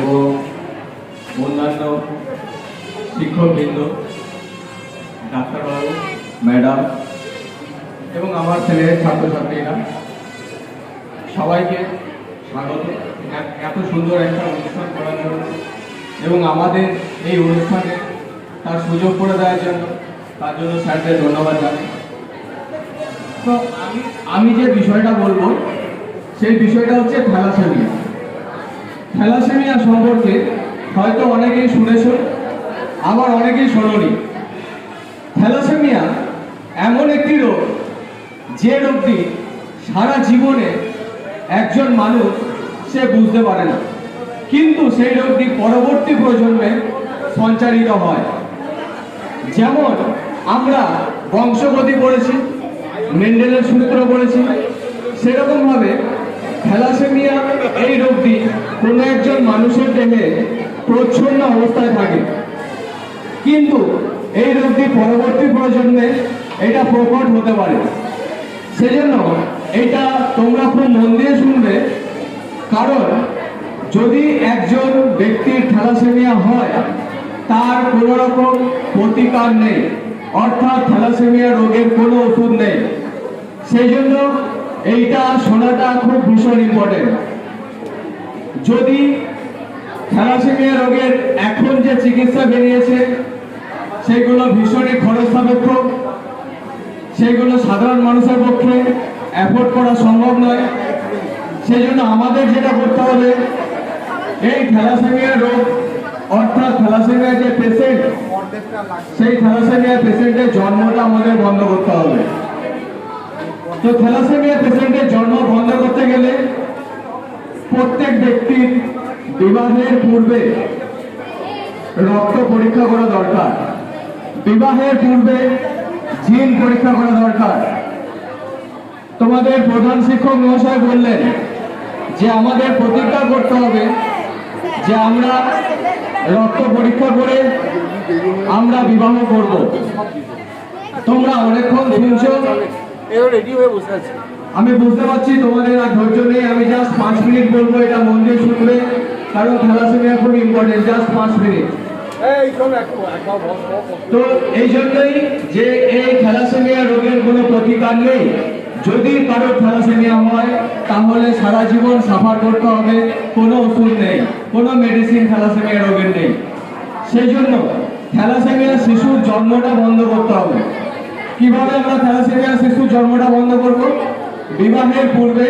এবং অন্যান্য শিক্ষকবৃন্দ, ডাক্তারবাবু, ম্যাডাম এবং আমার ছেলের ছাত্রছাত্রীরা, সবাইকে স্বাগত। এত সুন্দর একটা অনুষ্ঠান করার জন্য এবং আমাদের এই অনুষ্ঠানে তার সুযোগ করে দেওয়ার জন্য তার জন্য স্যারদের ধন্যবাদ জানাই। তো আমি আমি যে বিষয়টা বলব, সেই বিষয়টা হচ্ছে থ্যালাসেমিয়া থ্যালাসেমিয়া সম্পর্কে হয়তো অনেকেই শুনেছ, আবার অনেকেই শোনি থ্যালাসেমিয়া এমন একটি রোগ, যে রোগটি সারা জীবনে একজন মানুষ, সে বুঝতে পারে না। কিন্তু সেই রোগটি পরবর্তী প্রজন্মে সঞ্চারিত হয়। যেমন আমরা বংশগতি পড়েছি, মেন্ডেলের সূত্র পড়েছি, সেরকমভাবে থ্যালাসেমিয়া এই রোগটি কোনো একজন মানুষের দেহে প্রচ্ছন্ন অবস্থায় থাকে। কিন্তু এই রোগটি পরবর্তী প্রজন্মে এটা প্রকট হতে পারে। সেজন্য এটা তোমরা খুব মন দিয়ে শুনবে। কারণ যদি একজন ব্যক্তির থ্যালাসেমিয়া হয়, তার কোনো রকম প্রতিকার নেই। অর্থাৎ থ্যালাসেমিয়া রোগের কোনো ওষুধ নেই। সেই জন্য এইটা শোনাটা খুব ভীষণ ইম্পর্টেন্ট যদি থ্যালাসেমিয়া রোগের এখন যে চিকিৎসা বেরিয়েছে, সেগুলো ভীষণই খরচ সাপেক্ষ সেগুলো সাধারণ মানুষের পক্ষে অ্যাফোর্ড করা সম্ভব নয়। সেই জন্য আমাদের যেটা করতে হবে, এই থ্যালাসেমিয়া রোগ, অর্থাৎ থ্যালাসেমিয়া যে পেশেন্ট সেই থ্যালাসেমিয়া পেশেন্টের জন্মটা আমাদের বন্ধ করতে হবে। তো থ্যালাসেমিয়া পেশেন্টের জন্ম বন্ধ করতে গেলে প্রত্যেক ব্যক্তির বিবাহের পূর্বে রক্ত পরীক্ষা করা দরকার। বিবাহের পূর্বে জিন পরীক্ষা করা দরকার। তোমাদের প্রধান শিক্ষক মহাশয় বললেন যে আমাদের প্রতিজ্ঞা করতে হবে যে আমরা রক্ত পরীক্ষা করে আমরা বিবাহ করব। তোমরা অনেকক্ষণ শুনছো রেডি হয়ে বসে আছে। আমি বুঝতে পারছি তোমাদের আর ধৈর্য নেই আমি জাস্ট পাঁচ মিনিট বলব এটা মন দিয়ে শুনবে। কারণ থ্যালাসেমিয়া খুব ইম্পর্টেন্ট জাস্ট পাঁচ মিনিট। শোন। তো এই জন্যই যে এই থ্যালাসেমিয়া রোগের কোনো প্রতিকার নেই। যদি কারও থ্যালাসেমিয়া হয় তাহলে সারা জীবন সাফার করতে হবে কোনো ওষুধ নেই কোনো মেডিসিন থ্যালাসেমিয়া রোগের নেই। সেই জন্য থ্যালাসেমিয়া শিশুর জন্মটা বন্ধ করতে হবে। কীভাবে আমরা থ্যালাসেমিয়া শিশুর জন্মটা বন্ধ করব? বিবাহের পূর্বে